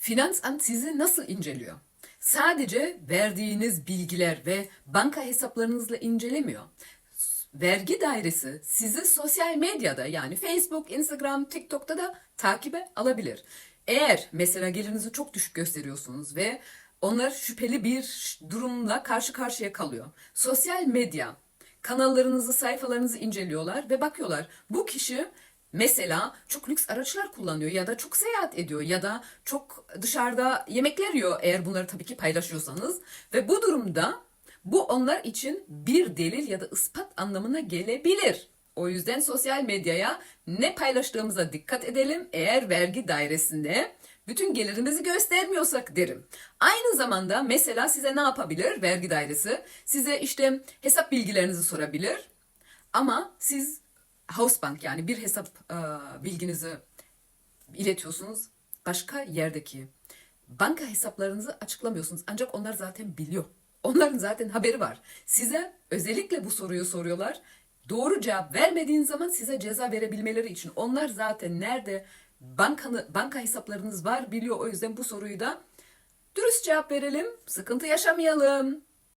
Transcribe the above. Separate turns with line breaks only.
Finansamt sizi nasıl inceliyor? Sadece verdiğiniz bilgiler ve banka hesaplarınızla incelemiyor. Vergi dairesi sizi sosyal medyada yani Facebook, Instagram, TikTok'ta da takibe alabilir. Eğer mesela gelirinizi çok düşük gösteriyorsunuz ve onlar şüpheli bir durumla karşı karşıya kalıyor. Sosyal medya kanallarınızı, sayfalarınızı inceliyorlar ve bakıyorlar. Bu kişi mesela çok lüks araçlar kullanıyor ya da çok seyahat ediyor ya da çok dışarıda yemekler yiyor eğer bunları tabii ki paylaşıyorsanız ve bu durumda bu onlar için bir delil ya da ispat anlamına gelebilir. O yüzden sosyal medyaya ne paylaştığımıza dikkat edelim. Eğer vergi dairesinde bütün gelirimizi göstermiyorsak derim. Aynı zamanda mesela size ne yapabilir vergi dairesi? Size işte hesap bilgilerinizi sorabilir. Ama siz Housebank yani bir hesap e, bilginizi iletiyorsunuz. Başka yerdeki banka hesaplarınızı açıklamıyorsunuz. Ancak onlar zaten biliyor. Onların zaten haberi var. Size özellikle bu soruyu soruyorlar. Doğru cevap vermediğin zaman size ceza verebilmeleri için. Onlar zaten nerede bankanı, banka hesaplarınız var biliyor. O yüzden bu soruyu da dürüst cevap verelim. Sıkıntı yaşamayalım.